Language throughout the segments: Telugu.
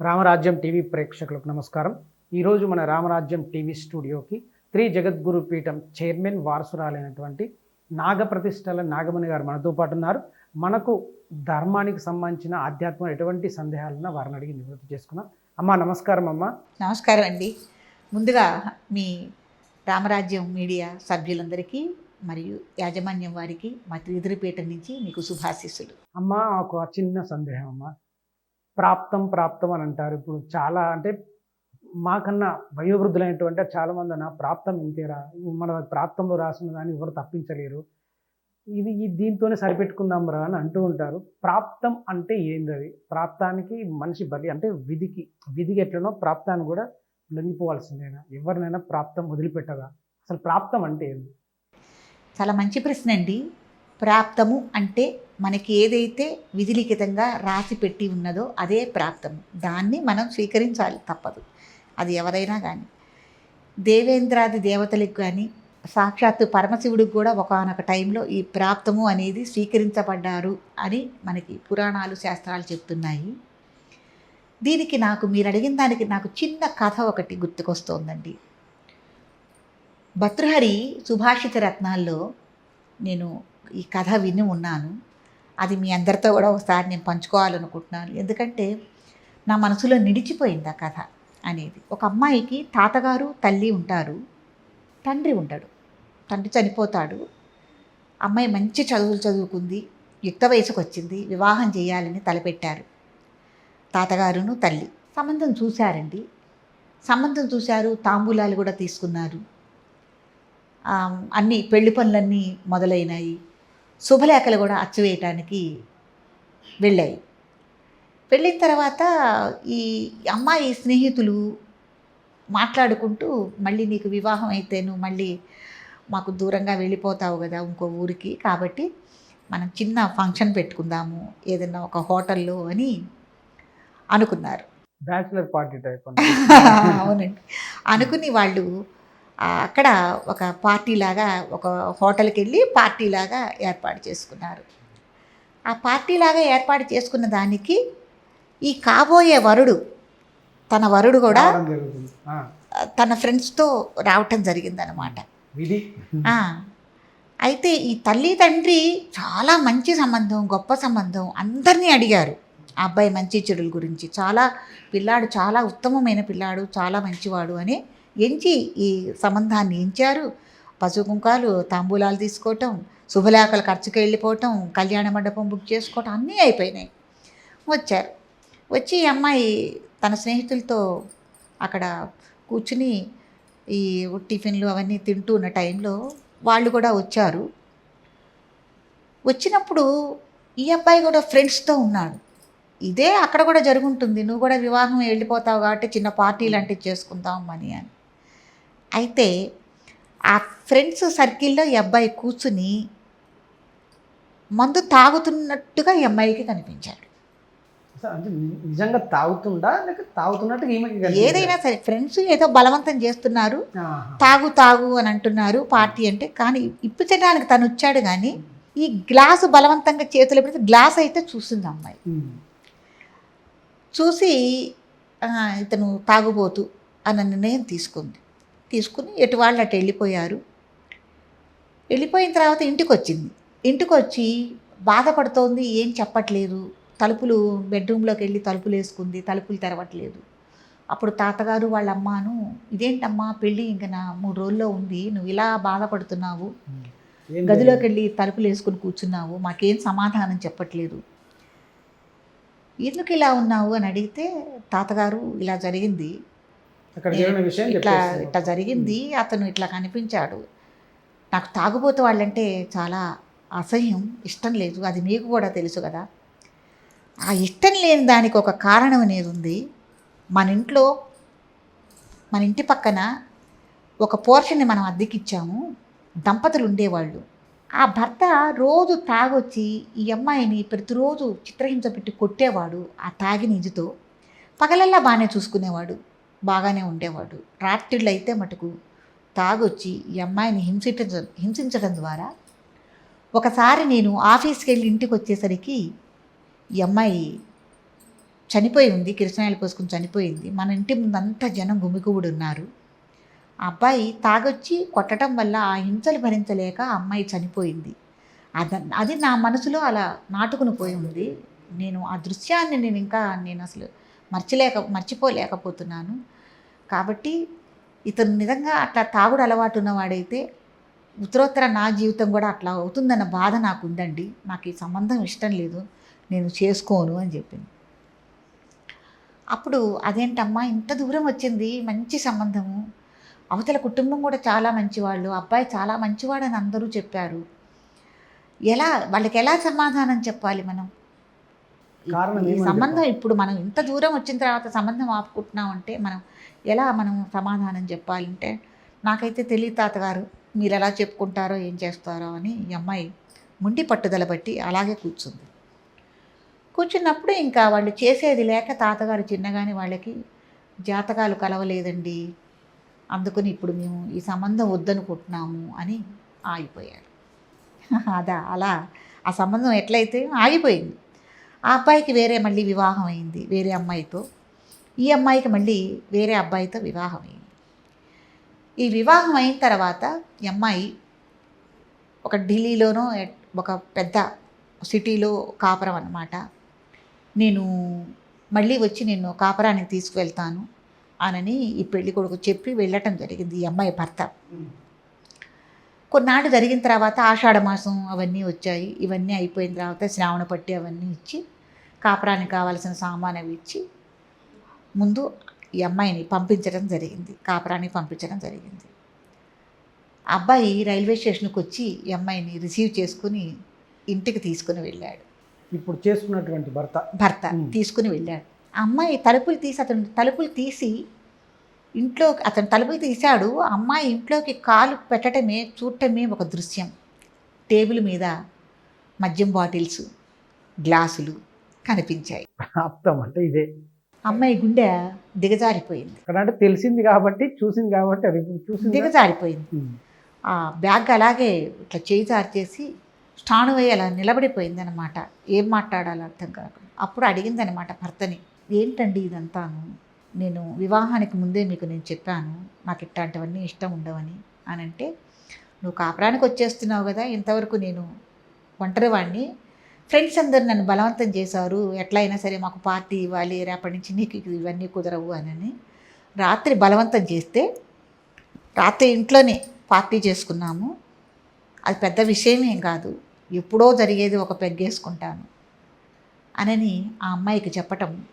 రామరాజ్యం టీవీ ప్రేక్షకులకు నమస్కారం. ఈరోజు మన రామరాజ్యం టీవీ స్టూడియోకి త్రి జగద్గురు పీఠం చైర్మన్ వారసురాలైనటువంటి నాగప్రతిష్టల నాగమణి గారు మనతో పాటు ఉన్నారు. మనకు ధర్మానికి సంబంధించిన ఆధ్యాత్మం ఎటువంటి సందేహాలున్నా వారిని అడిగి నివృత్తి చేసుకున్నాం. అమ్మా నమస్కారం అమ్మ. నమస్కారం అండి. ముందుగా మీ రామరాజ్యం మీడియా సభ్యులందరికీ మరియు యాజమాన్యం వారికి మా త్రిదిరిపేట నుంచి మీకు శుభాశీస్సులు. అమ్మ ఒక చిన్న సందేహం అమ్మ. ప్రాప్తం ప్రాప్తం అని అంటారు. ఇప్పుడు చాలా అంటే మాకన్నా వయోవృద్ధులైనటువంటి చాలా మంది అన్న ప్రాప్తం ఇంతేరా? మన ప్రాప్తంలో రాసిన దాన్ని ఎవరు తప్పించలేరు. ఇది ఈ దీంతోనే సరిపెట్టుకుందాం రా అని అంటూ ఉంటారు. ప్రాప్తం అంటే ఏంది అది ప్రాప్తానికి మనిషి బలి అంటే విధికి విధికి ఎట్లనో ప్రాప్తాన్ని కూడా లొంగిపోవాల్సిందేనా? ఎవరినైనా ప్రాప్తం వదిలిపెట్టదా? అసలు ప్రాప్తం అంటే ఏంది? చాలా మంచి ప్రశ్న అండి. ప్రాప్తము అంటే మనకి ఏదైతే విధిలిఖితంగా రాసి పెట్టి ఉన్నదో అదే ప్రాప్తము దాన్ని మనం స్వీకరించాలి తప్పదు. అది ఎవరైనా కానీ దేవేంద్రాది దేవతలకు కానీ సాక్షాత్తు పరమశివుడికి కూడా ఒకనొక టైంలో ఈ ప్రాప్తము అనేది స్వీకరించబడ్డారు అని మనకి పురాణాలు శాస్త్రాలు చెప్తున్నాయి. దీనికి నాకు మీరు అడిగిన దానికి నాకు చిన్న కథ ఒకటి గుర్తుకొస్తోందండి. భర్తృహరి సుభాషిత రత్నాల్లో నేను ఈ కథ విని ఉన్నాను. అది మీ అందరితో కూడా ఒకసారి నేను పంచుకోవాలనుకుంటున్నాను. ఎందుకంటే నా మనసులో నిడిచిపోయింది ఆ కథ అనేది. ఒక అమ్మాయికి తాతగారు తల్లి ఉంటారు. తండ్రి ఉంటాడు. తండ్రి చనిపోతాడు. అమ్మాయి మంచి చదువులు చదువుకుంది. యుక్త వయసుకు వచ్చింది వివాహం చేయాలని తలపెట్టారు. తాతగారును తల్లి. సంబంధం చూశారండి. సంబంధం చూశారు. తాంబూలాలు కూడా తీసుకున్నారు. అన్నీ అన్ని పెళ్ళి పనులన్నీ మొదలైనాయి. శుభలేఖలు కూడా అచ్చవేయటానికి వెళ్ళాయి. వెళ్ళిన తర్వాత ఈ అమ్మాయి స్నేహితులు మాట్లాడుకుంటూ మళ్ళీ నీకు వివాహం అయితే నువ్వు మళ్ళీ మాకు దూరంగా వెళ్ళిపోతావు కదా ఇంకో ఊరికి కాబట్టి మనం చిన్న ఫంక్షన్ పెట్టుకుందాము ఏదైనా ఒక హోటల్లో అని అనుకున్నారు. బ్యాచులర్ పార్టీ టైప్ అవునండి. అనుకుని వాళ్ళు అక్కడ ఒక పార్టీ లాగా ఒక హోటల్కి వెళ్ళి పార్టీ లాగా ఏర్పాటు చేసుకున్నారు. ఆ పార్టీ లాగా ఏర్పాటు చేసుకున్న దానికి ఈ కాబోయే వరుడు తన వరుడు కూడా తన ఫ్రెండ్స్తో రావటం జరిగిందనమాట అయితే ఈ తల్లి తండ్రి చాలా మంచి సంబంధం గొప్ప సంబంధం అందరినీ అడిగారు. ఆ అబ్బాయి మంచి చెడుల గురించి చాలా పిల్లాడు చాలా ఉత్తమమైన పిల్లాడు చాలా మంచివాడు అని ఎంచి ఈ సంబంధాన్ని ఎంచారు. పసుపు కుంకాలు తాంబూలాలు తీసుకోవటం శుభలేఖలు ఖర్చుకి వెళ్ళిపోవటం కళ్యాణ మండపం బుక్ చేసుకోవటం అన్నీ అయిపోయినాయి. వచ్చారు. వచ్చి ఈ అమ్మాయి తన స్నేహితులతో అక్కడ కూర్చుని ఈ టిఫిన్లు అవన్నీ తింటూ ఉన్న టైంలో వాళ్ళు కూడా వచ్చారు. వచ్చినప్పుడు ఈ అబ్బాయి కూడా ఫ్రెండ్స్తో ఉన్నాడు. ఇదే అక్కడ కూడా జరుగుంటుంది. నువ్వు కూడా వివాహం వెళ్ళిపోతావు కాబట్టి చిన్న పార్టీ లాంటివి చేసుకుందాం అని అని. అయితే ఆ ఫ్రెండ్స్ సర్కిల్లో ఈ అబ్బాయి కూర్చుని మందు తాగుతున్నట్టుగా ఈ అమ్మాయికి కనిపించాడు నిజంగా తాగుతుందా లేక తాగుతున్నట్టు? ఏదైనా సరే ఫ్రెండ్స్ ఏదో బలవంతం చేస్తున్నారు. తాగు తాగు అని అంటున్నారు పార్టీ అంటే కానీ ఇప్పు తినడానికి తను వచ్చాడు కానీ ఈ గ్లాసు బలవంతంగా చేతులు పెడితే గ్లాస్ అయితే చూసింది అమ్మాయి. చూసి "ఆ, ఇతను తాగుబోతు అన్న నిర్ణయం తీసుకుంది తీసుకుని ఎటు వాళ్ళు అటు వెళ్ళిపోయారు. వెళ్ళిపోయిన తర్వాత ఇంటికి వచ్చింది ఇంటికి వచ్చి బాధపడుతోంది ఏం చెప్పట్లేదు. తలుపులు బెడ్రూమ్లోకి వెళ్ళి తలుపులు వేసుకుంది తలుపులు తెరవట్లేదు. అప్పుడు తాతగారు వాళ్ళ అమ్మాను ఇదేంటమ్మా పెళ్ళి ఇంక నా మూడు రోజుల్లో ఉంది నువ్వు ఇలా బాధపడుతున్నావు. గదిలోకి వెళ్ళి తలుపులు వేసుకుని కూర్చున్నావు మాకేం సమాధానం చెప్పట్లేదు. ఎందుకు ఇలా ఉన్నావు? అని అడిగితే తాతగారు ఇలా జరిగింది. అక్కడ జరిగిన విషయం ఇట్లా. ఇట్లా జరిగింది అతను ఇట్లా కనిపించాడు. నాకు తాగుబోతు వాళ్ళంటే చాలా అసహ్యం ఇష్టం లేదు. అది మీకు కూడా తెలుసు కదా. ఆ ఇష్టం లేని దానికి ఒక కారణం అనేది ఉంది. మన ఇంట్లో మన ఇంటి పక్కన ఒక పోర్షన్ని మనం అద్దెకిచ్చాము. దంపతులు ఉండేవాళ్ళు. ఆ భర్త రోజు తాగొచ్చి ఈ అమ్మాయిని ప్రతిరోజు చిత్రహింస పెట్టి కొట్టేవాడు ఆ తాగిన ఇదితో పగలల్లా బాగానే చూసుకునేవాడు. బాగానే ఉండేవాడు. రాత్రిళ్ళు అయితే మటుకు తాగొచ్చి ఈ అమ్మాయిని హింసించడం హింసించడం ద్వారా ఒకసారి నేను ఆఫీస్కి వెళ్ళి ఇంటికి వచ్చేసరికి ఈ అమ్మాయి చనిపోయి ఉంది కిరసనాయలు పోసుకుని చనిపోయింది. మన ఇంటి ముందంతా జనం గుమిగుబుడు ఉన్నారు ఆ అబ్బాయి తాగొచ్చి కొట్టడం వల్ల ఆ హింసలు భరించలేక ఆ అమ్మాయి చనిపోయింది. అద అది నా మనసులో అలా నాటుకుని పోయి ఉంది. నేను ఆ దృశ్యాన్ని నేను ఇంకా నేను అసలు మర్చిలేక మర్చిపోలేకపోతున్నాను. కాబట్టి ఇతను నిజంగా అట్లా తాగుడు అలవాటు ఉన్నవాడైతే ఉత్తరోత్తర నా జీవితం కూడా అట్లా అవుతుందన్న బాధ నాకు ఉందండి. నాకు ఈ సంబంధం ఇష్టం లేదు. నేను చేసుకోను అని చెప్పింది. అప్పుడు అదేంటమ్మా ఇంత దూరం వచ్చింది మంచి సంబంధము. అవతల కుటుంబం కూడా చాలా మంచివాళ్ళు అబ్బాయి చాలా మంచివాడని అందరూ చెప్పారు. ఎలా వాళ్ళకి ఎలా సమాధానం చెప్పాలి మనం? కారణం ఈ సంబంధం ఇప్పుడు మనం ఇంత దూరం వచ్చిన తర్వాత సంబంధం ఆపుకుంటున్నాం అంటే మనం ఎలా మనం సమాధానం చెప్పాలంటే నాకైతే తెలియదు తాతగారు మీరు ఎలా చెప్పుకుంటారో ఏం చేస్తారో అని ఈ అమ్మాయి ముండి పట్టుదల బట్టి అలాగే కూర్చుంది. కూర్చున్నప్పుడు ఇంకా వాళ్ళు చేసేది లేక తాతగారు చిన్నగానే వాళ్ళకి జాతకాలు కలవలేదండి అందుకని ఇప్పుడు మేము ఈ సంబంధం వద్దనుకుంటున్నాము అని ఆగిపోయారు. అదా అలా ఆ సంబంధం ఎట్లయితే ఆగిపోయింది. ఆ అబ్బాయికి వేరే మళ్ళీ వివాహం అయింది వేరే అమ్మాయితో. ఈ అమ్మాయికి మళ్ళీ వేరే అబ్బాయితో వివాహం అయింది. ఈ వివాహం అయిన తర్వాత ఈ అమ్మాయి ఒక ఢిల్లీలోనో ఒక పెద్ద సిటీలో కాపురం అన్నమాట. నేను మళ్ళీ వచ్చి నేను కాపురానికి తీసుకువెళ్తాను అనని ఈ పెళ్ళి కొడుకు చెప్పి వెళ్ళటం జరిగింది ఈ అమ్మాయి భర్త. కొన్నాళ్ళు జరిగిన తర్వాత ఆషాఢ మాసం అవన్నీ వచ్చాయి. ఇవన్నీ అయిపోయిన తర్వాత శ్రావణ పట్టి అవన్నీ ఇచ్చి కాపురానికి కావాల్సిన సామాన్ అవి ఇచ్చి ముందు ఈ అమ్మాయిని పంపించడం జరిగింది. కాపురానికి పంపించడం జరిగింది. అబ్బాయి రైల్వే స్టేషన్కి వచ్చి ఈ అమ్మాయిని రిసీవ్ చేసుకుని ఇంటికి తీసుకుని వెళ్ళాడు. ఇప్పుడు చేసుకున్నటువంటి భర్త. భర్త. తీసుకుని వెళ్ళాడు. ఆ అమ్మాయి తలుపులు తీసి అతను తలుపులు తీసి ఇంట్లో అతను తలుపులు తీశాడు. అమ్మాయి ఇంట్లోకి కాలు పెట్టడమే చూడటమే ఒక దృశ్యం. టేబుల్ మీద మద్యం బాటిల్స్ గ్లాసులు కనిపించాయి. అంటే ఇదే. అమ్మాయి గుండె దిగజారిపోయింది. అంటే తెలిసింది కాబట్టి చూసింది కాబట్టి అది చూసింది? దిగజారిపోయింది. ఆ బ్యాగ్ అలాగే ఇట్లా చేయి చేసి స్టాను అయ్యి అలా నిలబడిపోయింది అనమాట ఏం మాట్లాడాలో అర్థం కాక. అప్పుడు అడిగింది అనమాట భర్తని ఏంటండి ఇదంతాను? నేను వివాహానికి ముందే మీకు నేను చెప్పాను నాకు ఇట్లాంటివన్నీ ఇష్టం ఉండవని. అని అంటే నువ్వు కాపురానికి వచ్చేస్తున్నావు కదా ఇంతవరకు నేను ఒంటరివాడిని ఫ్రెండ్స్ అందరు నన్ను బలవంతం చేశారు ఎట్లా అయినా సరే మాకు పార్టీ ఇవ్వాలి రేపటి నుంచి నీకు ఇవన్నీ కుదరవు అని రాత్రి బలవంతం చేస్తే రాత్రి ఇంట్లోనే పార్టీ చేసుకున్నాము. అది పెద్ద విషయం ఏం కాదు ఎప్పుడో జరిగేది ఒక పెగ్గేసుకుంటాను. అనని ఆ అమ్మాయికి చెప్పటం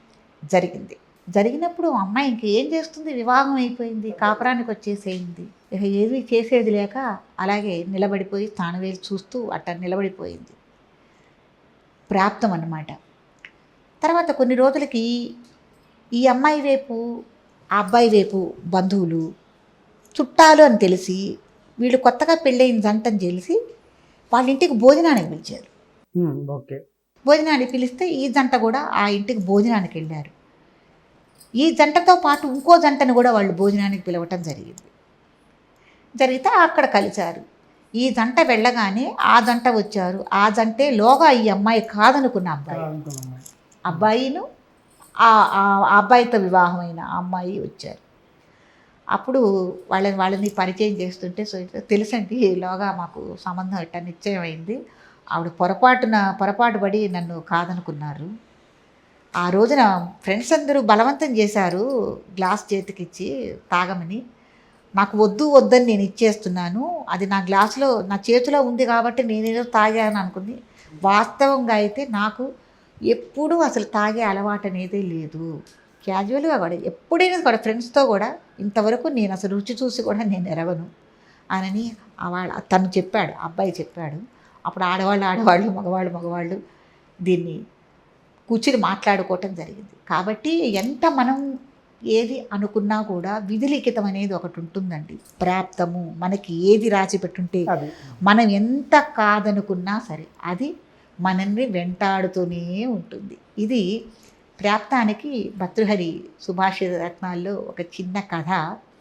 జరిగింది. జరిగినప్పుడు అమ్మాయి ఇంక ఏం చేస్తుంది? వివాహం అయిపోయింది కాపురానికి వచ్చేసేయింది. ఇక ఏది చేసేది లేక అలాగే నిలబడిపోయి తానువేలు చూస్తూ అట్ట నిలబడిపోయింది. ప్రాప్తం అన్నమాట తర్వాత కొన్ని రోజులకి ఈ అమ్మాయి వైపు ఆ అబ్బాయి వైపు బంధువులు చుట్టాలు అని తెలిసి వీళ్ళు కొత్తగా పెళ్ళైన జంటని తెలిసి వాళ్ళ ఇంటికి భోజనానికి పిలిచారు. ఓకే. భోజనానికి పిలిస్తే ఈ జంట కూడా ఆ ఇంటికి భోజనానికి వెళ్ళారు. ఈ జంటతో పాటు ఇంకో జంటను కూడా వాళ్ళు భోజనానికి పిలవటం జరిగింది. జరిగితే అక్కడ కలిశారు. ఈ జంట వెళ్ళగానే ఆ జంట వచ్చారు. ఆ జంటే లోగా ఈ అమ్మాయి కాదనుకున్న అబ్బాయి. అబ్బాయిను ఆ అబ్బాయితో వివాహమైన అమ్మాయి వచ్చారు. అప్పుడు వాళ్ళని వాళ్ళని పరిచయం చేస్తుంటే సో తెలుసండి ఈలోగా మాకు సంబంధం ఇట్లా నిశ్చయమైంది. ఆవిడ పొరపాటున పొరపాటు పడి నన్ను కాదనుకున్నారు. ఆ రోజున ఫ్రెండ్స్ అందరూ బలవంతం చేశారు గ్లాస్ చేతికిచ్చి తాగమని. నాకు వద్దు వద్దని నేను ఇచ్చేస్తున్నాను. అది నా గ్లాసులో నా చేతిలో ఉంది కాబట్టి నేనేదో తాగాను అనుకుంది. వాస్తవంగా అయితే నాకు ఎప్పుడూ అసలు తాగే అలవాటు అనేది లేదు. క్యాజువల్గా కూడా ఎప్పుడైనా కూడా ఫ్రెండ్స్తో కూడా ఇంతవరకు నేను అసలు రుచి చూసి కూడా నేను ఎరగను అనని వాళ్ళ తను చెప్పాడు అబ్బాయి చెప్పాడు. అప్పుడు ఆడవాళ్ళు ఆడవాళ్ళు మగవాళ్ళు మగవాళ్ళు దీన్ని కూర్చుని మాట్లాడుకోవటం జరిగింది. కాబట్టి ఎంత మనం ఏది అనుకున్నా కూడా విధిలిఖితం అనేది ఒకటి ఉంటుందండి. ప్రాప్తము మనకి ఏది రాసి పెట్టుంటే మనం ఎంత కాదనుకున్నా సరే అది మనల్ని వెంటాడుతూనే ఉంటుంది. ఇది ప్రాప్తానికి భర్తృహరి సుభాషిత రత్నాల్లో ఒక చిన్న కథ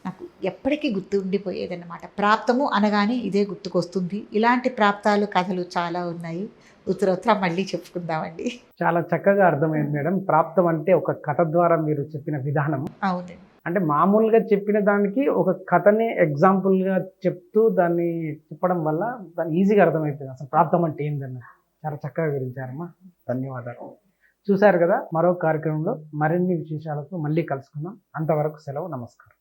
నాకు ఎప్పటికీ గుర్తు ఉండిపోయేదన్నమాట. ప్రాప్తము అనగానే ఇదే గుర్తుకొస్తుంది. ఇలాంటి ప్రాప్తాలు కథలు చాలా ఉన్నాయి. ఉత్తరోత్తర మళ్ళీ చెప్పుకుందామండి. చాలా చక్కగా అర్థమైంది మేడం. ప్రాప్తం అంటే ఒక కథ ద్వారా మీరు చెప్పిన విధానం. అవునండి. అంటే మామూలుగా చెప్పిన దానికి ఒక కథని ఎగ్జాంపుల్గా చెప్తూ దాన్ని చెప్పడం వల్ల దాన్ని ఈజీగా అర్థమైపోయింది అసలు ప్రాప్తం అంటే ఏందన్న చాలా చక్కగా వివరించారమ్మా. ధన్యవాదాలు. చూశారు కదా మరో కార్యక్రమంలో మరిన్ని విశేషాలతో మళ్ళీ కలుసుకుందాం. అంతవరకు సెలవు నమస్కారం.